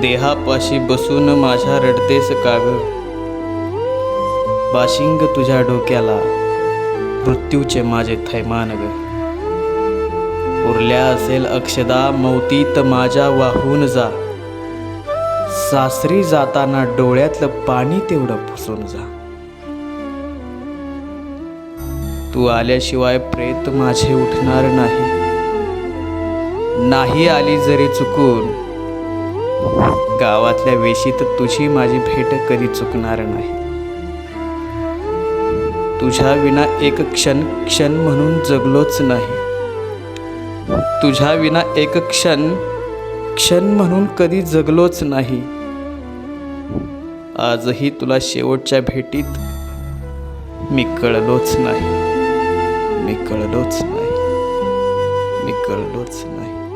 देहापाशी बसून माझ्या रडतेस काग. बाशिंग तुझ्या डोक्याला मृत्यूचे माझे थैमान ग उरल्या असेल अक्षदा मौतीत माझ्या वाहून जा. सासरी जाताना डोळ्यातलं पाणी तेवढं पुसून जा. तू आल्याशिवाय प्रेत माझे उठणार नाही. नाही आली जरी चुकून गावातल्या वेशीत तुझी माझी भेट कधी चुकणार नाही. तुझ्या विना एक क्षण क्षण म्हणून जगलोच नाही. तुझ्या विना एक क्षण क्षण म्हणून कधी जगलोच नाही. आजही तुला शेवटच्या भेटीत मी कळलोच नाही. मी कळलोच नाही. मी कळलोच नाही.